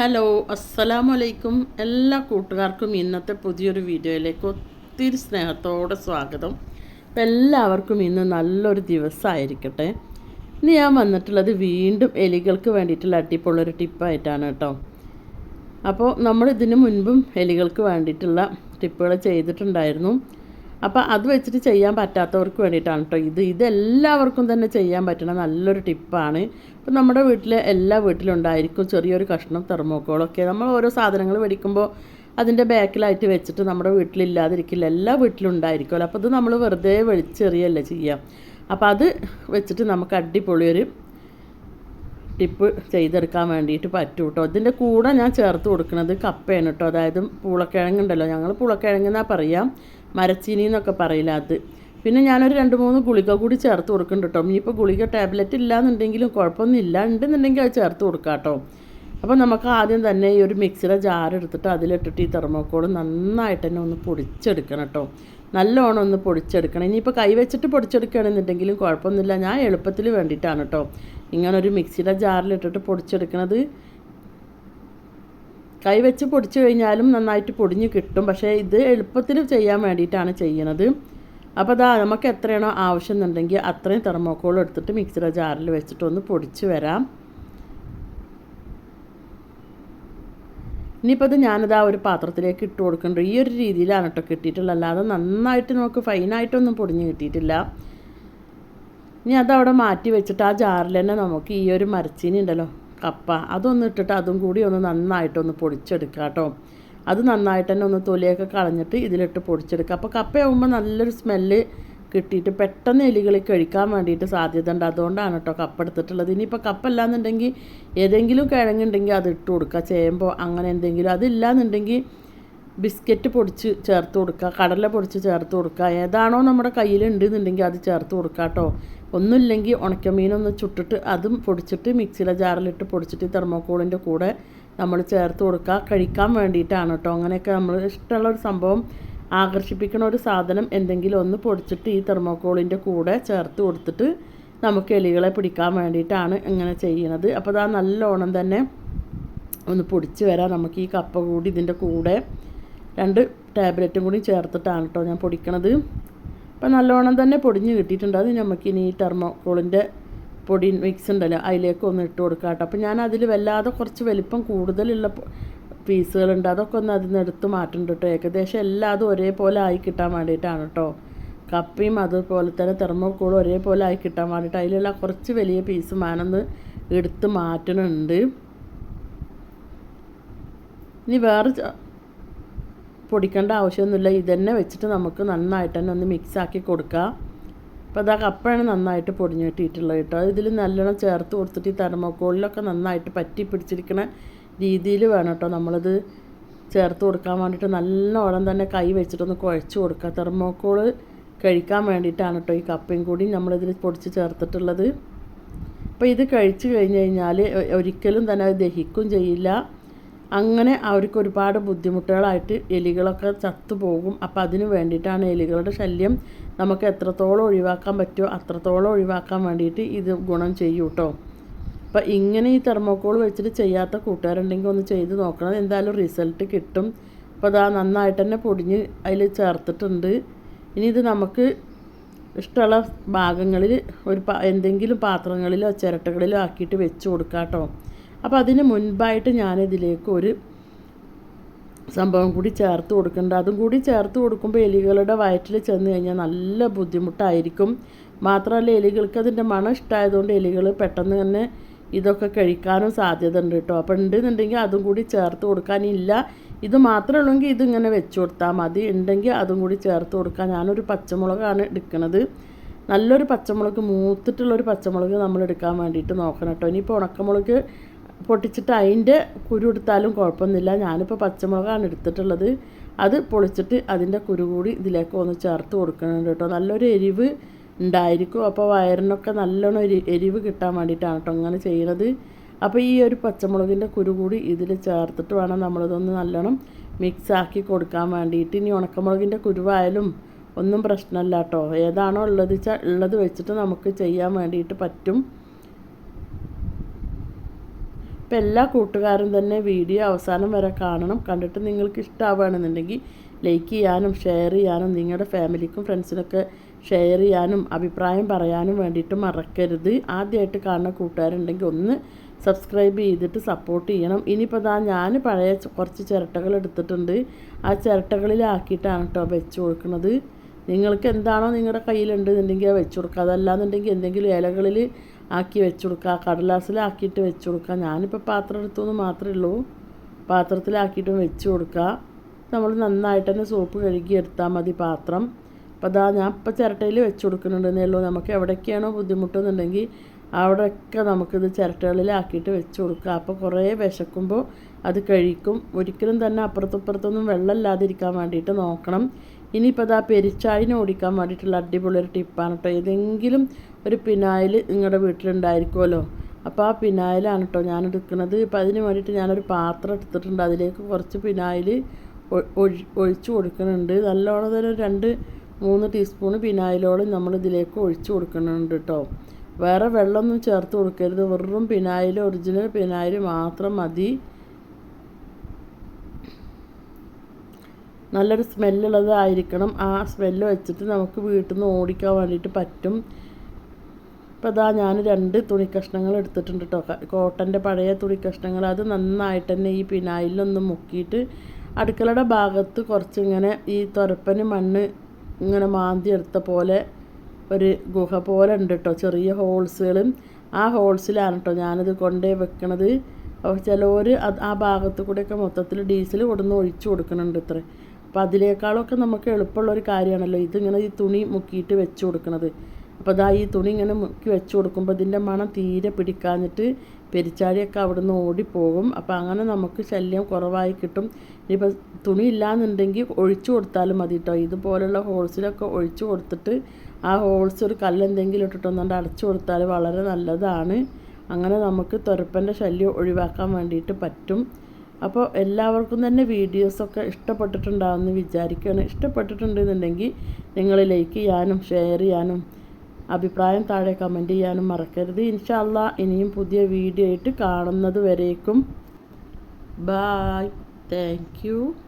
Hello അസ്സലാമു അലൈക്കും എല്ലാ കൂട്ടുകാർക്കും ഇന്നത്തെ പുതിയൊരു വീഡിയോയിലേക്ക് ഒത്തിരി സ്നേഹത്തോടെ സ്വാഗതം. അപ്പം എല്ലാവർക്കും ഇന്ന് നല്ലൊരു ദിവസമായിരിക്കട്ടെ. ഇന്ന് ഞാൻ വന്നിട്ടുള്ളത് വീണ്ടും എലികൾക്ക് വേണ്ടിയിട്ടുള്ള അടിപൊളിയൊരു ടിപ്പായിട്ടാണ് കേട്ടോ. അപ്പോൾ നമ്മൾ ഇതിനു മുൻപും എലികൾക്ക് വേണ്ടിയിട്ടുള്ള ടിപ്പുകൾ ചെയ്തിട്ടുണ്ടായിരുന്നു. അപ്പോൾ അത് വെച്ചിട്ട് ചെയ്യാൻ പറ്റാത്തവർക്ക് വേണ്ടിയിട്ടാണ് കേട്ടോ ഇത്. ഇതെല്ലാവർക്കും തന്നെ ചെയ്യാൻ പറ്റുന്ന നല്ലൊരു ടിപ്പാണ്. ഇപ്പം നമ്മുടെ വീട്ടിലെ എല്ലാ വീട്ടിലും ഉണ്ടായിരിക്കും ചെറിയൊരു കഷ്ണം തെർമോക്കോളൊക്കെ. നമ്മൾ ഓരോ സാധനങ്ങൾ മേടിക്കുമ്പോൾ അതിന്റെ ബാക്കിലായിട്ട് വെച്ചിട്ട് നമ്മുടെ വീട്ടിലില്ലാതിരിക്കില്ല. എല്ലാ വീട്ടിലും ഉണ്ടായിരിക്കുമല്ലോ. അപ്പോൾ ഇത് നമ്മൾ വെറുതെ വെളിച്ചെറിയല്ലേ ചെയ്യാം. അപ്പോൾ അത് വെച്ചിട്ട് നമുക്ക് അടിപൊളിയൊരു ടിപ്പ് ചെയ്തെടുക്കാൻ വേണ്ടിയിട്ട് പറ്റും കേട്ടോ ഇതിന്റെ കൂടെ ഞാൻ ചേർത്ത് കൊടുക്കുന്നത് കപ്പയാണ് കേട്ടോ അതായത് പൂളക്കിഴങ്ങുണ്ടല്ലോ. ഞങ്ങൾ പൂളക്കിഴങ്ങെന്നാണ് പറയാം? മരച്ചീനി എന്നൊക്കെ പറയില്ല അത്. പിന്നെ ഞാനൊരു രണ്ട് മൂന്ന് ഗുളിക കൂടി ചേർത്ത് കൊടുക്കുന്നുണ്ട് കേട്ടോ ഇനിയിപ്പോൾ ഗുളിക ടാബ്ലറ്റ് ഇല്ലാന്നുണ്ടെങ്കിലും കുഴപ്പമൊന്നുമില്ല ഉണ്ടെന്നുണ്ടെങ്കിൽ അത് ചേർത്ത് കൊടുക്കാം കേട്ടോ അപ്പോൾ നമുക്ക് ആദ്യം തന്നെ ഈ ഒരു മിക്സിയുടെ ജാർ എടുത്തിട്ട് അതിലിട്ടിട്ട് ഈ തെർമോക്കോൾ നന്നായിട്ട് തന്നെ ഒന്ന് പൊടിച്ചെടുക്കണം കേട്ടോ നല്ലോണം ഒന്ന് പൊടിച്ചെടുക്കണം. ഇനിയിപ്പോൾ കൈ വെച്ചിട്ട് പൊടിച്ചെടുക്കുകയാണെന്നുണ്ടെങ്കിലും കുഴപ്പമൊന്നുമില്ല. ഞാൻ എളുപ്പത്തിൽ വേണ്ടിയിട്ടാണ് കേട്ടോ ഇങ്ങനൊരു മിക്സിയുടെ ജാറിലിട്ടിട്ട് പൊടിച്ചെടുക്കണത് കൈ വെച്ച് പൊടിച്ചു കഴിഞ്ഞാലും നന്നായിട്ട് പൊടിഞ്ഞ് കിട്ടും. പക്ഷേ ഇത് എളുപ്പത്തിൽ ചെയ്യാൻ വേണ്ടിയിട്ടാണ് ചെയ്യണത് അപ്പോൾ അതാ നമുക്ക് എത്രയാണോ ആവശ്യം എന്നുണ്ടെങ്കിൽ അത്രയും തെർമോക്കോൾ എടുത്തിട്ട് മിക്സിയുടെ ജാറിൽ വെച്ചിട്ട് ഒന്ന് പൊടിച്ച് വരാം. ഇനിയിപ്പോൾ അത് ആ ഒരു പാത്രത്തിലേക്ക് ഇട്ട് കൊടുക്കുന്നുണ്ട്. ഈ ഒരു രീതിയിലാണ് കേട്ടോ കിട്ടിയിട്ടുള്ളത്. അല്ലാതെ നന്നായിട്ട് നമുക്ക് ഫൈനായിട്ടൊന്നും പൊടിഞ്ഞ് കിട്ടിയിട്ടില്ല. ഇനി അതവിടെ മാറ്റി വെച്ചിട്ട് ആ ജാറിൽ തന്നെ നമുക്ക് ഈ ഒരു മരച്ചീനി ഉണ്ടല്ലോ കപ്പ. അതൊന്ന് ഇട്ടിട്ട് അതും കൂടി ഒന്ന് നന്നായിട്ടൊന്ന് പൊടിച്ചെടുക്കുക കേട്ടോ. അത് നന്നായിട്ട് തന്നെ ഒന്ന് തൊലിയൊക്കെ കളഞ്ഞിട്ട് ഇതിലിട്ട് പൊടിച്ചെടുക്കുക. അപ്പോൾ കപ്പയാകുമ്പോൾ നല്ലൊരു സ്മെല്ല് കിട്ടിയിട്ട് പെട്ടെന്ന് എലികളിൽ കഴിക്കാൻ വേണ്ടിയിട്ട് സാധ്യത ഉണ്ട് അതുകൊണ്ടാണ് കേട്ടോ കപ്പ എടുത്തിട്ടുള്ളത്. ഇനിയിപ്പോൾ കപ്പ അല്ലാന്നുണ്ടെങ്കിൽ ഏതെങ്കിലും കിഴങ്ങുണ്ടെങ്കിൽ അത് ഇട്ട് കൊടുക്കുക. ചേമ്പോ അങ്ങനെ എന്തെങ്കിലും. അതില്ലാന്നുണ്ടെങ്കിൽ ബിസ്ക്കറ്റ് പൊടിച്ച് ചേർത്ത് കൊടുക്കുക കടല പൊടിച്ച് ചേർത്ത് കൊടുക്കുക. ഏതാണോ നമ്മുടെ കയ്യിലുണ്ടെന്നുണ്ടെങ്കിൽ അത് ചേർത്ത് കൊടുക്കുക കേട്ടോ. ഒന്നുമില്ലെങ്കിൽ ഉണക്കമീനൊന്ന് ചുട്ടിട്ട് അതും പൊടിച്ചിട്ട് മിക്സിയിലെ ജാറിലിട്ട് പൊടിച്ചിട്ട് തെർമോക്കോളിന്റെ കൂടെ നമ്മൾ ചേർത്ത് കൊടുക്കുക. കഴിക്കാൻ വേണ്ടിയിട്ടാണ് കേട്ടോ. അങ്ങനെയൊക്കെ നമ്മൾ ഇഷ്ടമുള്ള ഒരു സംഭവം ആകർഷിപ്പിക്കുന്ന ഒരു സാധനം എന്തെങ്കിലും ഒന്ന് പൊടിച്ചിട്ട് ഈ തെർമോക്കോളിന്റെ കൂടെ ചേർത്ത് കൊടുത്തിട്ട് നമുക്ക് എലികളെ പിടിക്കാൻ വേണ്ടിയിട്ടാണ് ഇങ്ങനെ ചെയ്യുന്നത്. അപ്പോൾ അതാ നല്ലോണം തന്നെ ഒന്ന് പൊടിച്ച് വരാം. നമുക്ക് ഈ കപ്പ കൂടി ഇതിന്റെ കൂടെ രണ്ട് ടാബ്ലറ്റും കൂടി ചേർത്തിട്ടാണ് കേട്ടോ ഞാൻ പൊടിക്കണത്. അപ്പം നല്ലോണം തന്നെ പൊടിഞ്ഞ് കിട്ടിയിട്ടുണ്ട്. അത് നമുക്കിനി ഈ തെർമോക്കോളിന്റെ പൊടി മിക്സ് ഉണ്ടല്ലോ അതിലേക്ക് ഒന്ന് ഇട്ട് കൊടുക്കാം കേട്ടോ. അപ്പം ഞാൻ അതിൽ വല്ലാതെ കുറച്ച് വലിപ്പം കൂടുതലുള്ള പീസുകളുണ്ട്. അതൊക്കെ ഒന്ന് അതിൽ നിന്ന് എടുത്ത് മാറ്റുന്നുണ്ട് കേട്ടോ. ഏകദേശം എല്ലാം അതും ഒരേപോലെ ആയി കിട്ടാൻ വേണ്ടിയിട്ടാണ് കേട്ടോ. കപ്പയും അതുപോലെ തന്നെ തെർമോക്കോളും ഒരേപോലെ ആയി കിട്ടാൻ വേണ്ടിയിട്ട് അതിലുള്ള കുറച്ച് വലിയ പീസ് മാനൊന്ന് എടുത്ത് മാറ്റണുണ്ട്. ഇനി വേറെ പൊടിക്കേണ്ട ആവശ്യമൊന്നുമില്ല. ഇതന്നെ വെച്ചിട്ട് നമുക്ക് നന്നായിട്ട് തന്നെ ഒന്ന് മിക്സാക്കി കൊടുക്കാം. അപ്പോൾ അതാ കപ്പാണ് നന്നായിട്ട് പൊടിഞ്ഞ് കിട്ടിയിട്ടുള്ളത് കേട്ടോ. ഇതിൽ നല്ലോണം ചേർത്ത് കൊടുത്തിട്ട് ഈ തെർമോക്കോളിലൊക്കെ നന്നായിട്ട് പറ്റി പിടിച്ചിരിക്കുന്ന രീതിയിൽ വേണം കേട്ടോ നമ്മളിത് ചേർത്ത് കൊടുക്കാൻ വേണ്ടിയിട്ട്. നല്ലോണം തന്നെ കൈ വെച്ചിട്ടൊന്ന് കുഴച്ച് കൊടുക്കുക തെർമോക്കോൾ കഴിക്കാൻ വേണ്ടിയിട്ടാണ് കേട്ടോ ഈ കപ്പയും കൂടി നമ്മളിതിൽ പൊടിച്ച് ചേർത്തിട്ടുള്ളത്. അപ്പോൾ ഇത് കഴിച്ച് കഴിഞ്ഞ് കഴിഞ്ഞാൽ ഒരിക്കലും തന്നെ അത് ദഹിക്കും ചെയ്യില്ല. അങ്ങനെ അവർക്ക് ഒരുപാട് ബുദ്ധിമുട്ടുകളായിട്ട് എലികളൊക്കെ ചത്തുപോകും. അപ്പോൾ അതിന് വേണ്ടിയിട്ടാണ് എലികളുടെ ശല്യം നമുക്ക് എത്രത്തോളം ഒഴിവാക്കാൻ പറ്റുമോ അത്രത്തോളം ഒഴിവാക്കാൻ വേണ്ടിയിട്ട് ഇത് ഗുണം ചെയ്യും കേട്ടോ അപ്പോൾ ഇങ്ങനെ ഈ തെർമോക്കോൾ വെച്ചിട്ട് ചെയ്യാത്ത കൂട്ടുകാരുണ്ടെങ്കിൽ ഒന്ന് ചെയ്ത് നോക്കണം. എന്തായാലും റിസൾട്ട് കിട്ടും. അപ്പോൾ അതാ നന്നായിട്ട് തന്നെ പൊടിഞ്ഞ് അതിൽ ചേർത്തിട്ടുണ്ട്. ഇനി ഇത് നമുക്ക് ഇഷ്ടമുള്ള ഭാഗങ്ങളിൽ ഒരു എന്തെങ്കിലും പാത്രങ്ങളിലോ ചിരട്ടകളിലോ ആക്കിയിട്ട് വെച്ച് കൊടുക്കാം കേട്ടോ അപ്പോൾ അതിന് മുൻപായിട്ട് ഞാനിതിലേക്ക് ഒരു സംഭവം കൂടി ചേർത്ത് കൊടുക്കുന്നുണ്ട് അതും കൂടി ചേർത്ത് കൊടുക്കുമ്പോൾ എലികളുടെ വയറ്റിൽ ചെന്ന് കഴിഞ്ഞാൽ നല്ല ബുദ്ധിമുട്ടായിരിക്കും. മാത്രമല്ല എലികൾക്ക് അതിന്റെ മണം ഇഷ്ടമായതുകൊണ്ട് എലികൾ പെട്ടെന്ന് തന്നെ ഇതൊക്കെ കഴിക്കാനും സാധ്യത ഉണ്ട് കേട്ടോ. അപ്പോൾ ഉണ്ടെന്നുണ്ടെങ്കിൽ അതും കൂടി ചേർത്ത് കൊടുക്കാനില്ല ഇത് മാത്രമേ ഉള്ളെങ്കിൽ ഇതിങ്ങനെ വെച്ച് കൊടുത്താൽ മതി. ഉണ്ടെങ്കിൽ അതും കൂടി ചേർത്ത് കൊടുക്കാൻ ഞാനൊരു പച്ചമുളകാണ് എടുക്കുന്നത് നല്ലൊരു പച്ചമുളക് മൂത്തിട്ടുള്ളൊരു പച്ചമുളക് നമ്മൾ എടുക്കാൻ വേണ്ടിയിട്ട് നോക്കണം കേട്ടോ. ഇനിയിപ്പോൾ ഉണക്കമുളക് പൊട്ടിച്ചിട്ട് അതിന്റെ കുരു എടുത്താലും കുഴപ്പമൊന്നുമില്ല. ഞാനിപ്പോൾ പച്ചമുളകാണ് എടുത്തിട്ടുള്ളത്. അത് പൊളിച്ചിട്ട് അതിന്റെ കുരു കൂടി ഇതിലേക്ക് ഒന്ന് ചേർത്ത് കൊടുക്കുന്നുണ്ട് കേട്ടോ. നല്ലൊരു എരിവ് ഉണ്ടായിരിക്കും. അപ്പോൾ വയറിനൊക്കെ നല്ലോണം എരി എരിവ് കിട്ടാൻ വേണ്ടിയിട്ടാണ് കേട്ടോ അങ്ങനെ ചെയ്യുന്നത് അപ്പോൾ ഈ ഒരു പച്ചമുളകിന്റെ കുരു കൂടി ഇതിൽ ചേർത്തിട്ട് വേണം നമ്മളിതൊന്ന് നല്ലോണം മിക്സ് ആക്കി കൊടുക്കാൻ വേണ്ടിയിട്ട്. ഇനി ഉണക്കമുളകിന്റെ കുരുവായാലും ഒന്നും പ്രശ്നമല്ല കേട്ടോ. ഏതാണോ ഉള്ളത് വെച്ചാൽ ഉള്ളത് വെച്ചിട്ട് നമുക്ക് ചെയ്യാൻ വേണ്ടിയിട്ട് പറ്റും. അപ്പോൾ എല്ലാ കൂട്ടുകാരും തന്നെ വീഡിയോ അവസാനം വരെ കാണണം. കണ്ടിട്ട് നിങ്ങൾക്ക് ഇഷ്ടമാവുകയാണെന്നുണ്ടെങ്കിൽ ലൈക്ക് ചെയ്യാനും ഷെയർ ചെയ്യാനും നിങ്ങളുടെ ഫാമിലിക്കും ഫ്രണ്ട്സിനൊക്കെ ഷെയർ ചെയ്യാനും അഭിപ്രായം പറയാനും വേണ്ടിയിട്ട് മറക്കരുത്. ആദ്യമായിട്ട് കാണുന്ന കൂട്ടുകാരുണ്ടെങ്കിൽ ഒന്ന് സബ്സ്ക്രൈബ് ചെയ്തിട്ട് സപ്പോർട്ട് ചെയ്യണം. ഇനിയിപ്പോൾ ഇതാ ഞാൻ പഴയ കുറച്ച് ചിരട്ടകൾ എടുത്തിട്ടുണ്ട്. ആ ചിരട്ടകളിലാക്കിയിട്ടാണ് കേട്ടോ വെച്ച് കൊടുക്കുന്നത്. നിങ്ങൾക്ക് എന്താണോ നിങ്ങളുടെ കയ്യിലുണ്ടെന്നുണ്ടെങ്കിൽ അത് വെച്ച് കൊടുക്കുക. അതല്ലാന്നുണ്ടെങ്കിൽ എന്തെങ്കിലും ഇലകളിൽ ആക്കി വെച്ച് കൊടുക്കുക കടലാസിലാക്കിയിട്ട് വെച്ച് കൊടുക്കുക. ഞാനിപ്പോൾ പാത്രം എടുത്തു മാത്രമേ ഉള്ളൂ. പാത്രത്തിലാക്കിയിട്ട് വെച്ച് കൊടുക്കുക. നമ്മൾ നന്നായിട്ട് തന്നെ സോപ്പ് കഴുകി എടുത്താൽ മതി പാത്രം. അപ്പോൾ അതാ ഞാൻ ഇപ്പോൾ ചിരട്ടയിൽ വെച്ച് കൊടുക്കുന്നുണ്ടെന്നേ ഉള്ളൂ. നമുക്ക് എവിടേക്കാണോ ബുദ്ധിമുട്ടെന്നുണ്ടെങ്കിൽ അവിടെയൊക്കെ നമുക്കിത് ചിരട്ടകളിലാക്കിയിട്ട് വെച്ച് കൊടുക്കുക. അപ്പോൾ കുറേ വിശക്കുമ്പോൾ അത് കഴിക്കും. ഒരിക്കലും തന്നെ അപ്പുറത്തപ്പുറത്തൊന്നും വെള്ളമില്ലാതിരിക്കാൻ വേണ്ടിയിട്ട് നോക്കണം. ഇനിയിപ്പോൾ അത് ആ പെരിച്ചായിനെ ഓടിക്കാൻ വേണ്ടിയിട്ടുള്ള അടിപൊളി ഒരു ടിപ്പാണ് കേട്ടോ ഏതെങ്കിലും ഒരു പിനായിൽ നിങ്ങളുടെ വീട്ടിലുണ്ടായിരിക്കുമല്ലോ അപ്പോൾ ആ പിനായിലാണ് കേട്ടോ ഞാൻ എടുക്കുന്നത്. ഇപ്പോൾ അതിന് വേണ്ടിയിട്ട് ഞാനൊരു പാത്രം എടുത്തിട്ടുണ്ട്. അതിലേക്ക് കുറച്ച് പിനായിൽ ഒഴിച്ചു കൊടുക്കുന്നുണ്ട്. നല്ലോണം തന്നെ രണ്ട് മൂന്ന് ടീസ്പൂൺ പിനായിലോളം നമ്മൾ ഇതിലേക്ക് ഒഴിച്ചു കൊടുക്കുന്നുണ്ട് കേട്ടോ വേറെ വെള്ളമൊന്നും ചേർത്ത് കൊടുക്കരുത്. വെറും പിനായിൽ ഒറിജിനൽ പിനായിൽ മാത്രം മതി. നല്ലൊരു സ്മെല്ലുള്ളതായിരിക്കണം. ആ സ്മെല്ല് വെച്ചിട്ട് നമുക്ക് വീട്ടിൽ നിന്ന് ഓടിക്കാൻ വേണ്ടിയിട്ട് പറ്റും. ഇപ്പോൾ അതാ ഞാൻ രണ്ട് തുണി കഷ്ണങ്ങൾ എടുത്തിട്ടുണ്ട് കേട്ടോ കോട്ടന്റെ പഴയ തുണി കഷ്ണങ്ങൾ. അത് നന്നായിട്ട് തന്നെ ഈ പിനായിലൊന്ന് മുക്കിയിട്ട് അടുക്കളയുടെ ഭാഗത്ത് കുറച്ചിങ്ങനെ ഈ തുരപ്പന് മണ്ണ് ഇങ്ങനെ മാന്തി എടുത്ത പോലെ ഒരു ഗുഹ പോലെ ഉണ്ട് കേട്ടോ ചെറിയ ഹോൾസുകളും. ആ ഹോൾസിലാണ് കേട്ടോ ഞാനിത് കൊണ്ടേ വെക്കണത്. അപ്പോൾ ചിലവർ ആ ഭാഗത്ത് കൂടെയൊക്കെ മൊത്തത്തിൽ ഡീസൽ കൊടുന്ന് ഒഴിച്ചു കൊടുക്കുന്നുണ്ട് ഇത്ര. അപ്പോൾ അതിനേക്കാളൊക്കെ നമുക്ക് എളുപ്പമുള്ള ഒരു കാര്യമാണല്ലോ. ഇതിങ്ങനെ ഈ തുണി മുക്കിയിട്ട് വെച്ച് കൊടുക്കുന്നത് അപ്പോൾ അതാ ഈ തുണി ഇങ്ങനെ മുക്കി വെച്ച് കൊടുക്കുമ്പോൾ ഇതിന്റെ മണം തീരെ പിടിക്കാഞ്ഞിട്ട് പെരിച്ചാഴിയൊക്കെ അവിടെ നിന്ന് ഓടിപ്പോകും. അപ്പോൾ അങ്ങനെ നമുക്ക് ശല്യം കുറവായി കിട്ടും. ഇനിയിപ്പോൾ തുണി ഇല്ലാന്നുണ്ടെങ്കിൽ ഒഴിച്ചു കൊടുത്താലും മതി കേട്ടോ ഇതുപോലുള്ള ഹോൾസിലൊക്കെ ഒഴിച്ചു കൊടുത്തിട്ട് ആ ഹോൾസ് ഒരു കല്ലെന്തെങ്കിലും ഇട്ടിട്ടൊന്നുകൊണ്ട് അടച്ചു കൊടുത്താൽ വളരെ നല്ലതാണ്. അങ്ങനെ നമുക്ക് തുരപ്പന്റെ ശല്യം ഒഴിവാക്കാൻ വേണ്ടിയിട്ട് പറ്റും. അപ്പോൾ എല്ലാവർക്കും തന്നെ വീഡിയോസൊക്കെ ഇഷ്ടപ്പെട്ടിട്ടുണ്ടാകുമെന്ന് വിചാരിക്കുകയാണ്. ഇഷ്ടപ്പെട്ടിട്ടുണ്ടെന്നുണ്ടെങ്കിൽ നിങ്ങൾ ലൈക്ക് ചെയ്യാനും ഷെയർ ചെയ്യാനും അഭിപ്രായം താഴെ കമന്റ് ചെയ്യാനും മറക്കരുത്. ഇൻഷല്ല ഇനിയും പുതിയ വീഡിയോ ആയിട്ട് കാണുന്നത് വരേക്കും. ബായ്. താങ്ക്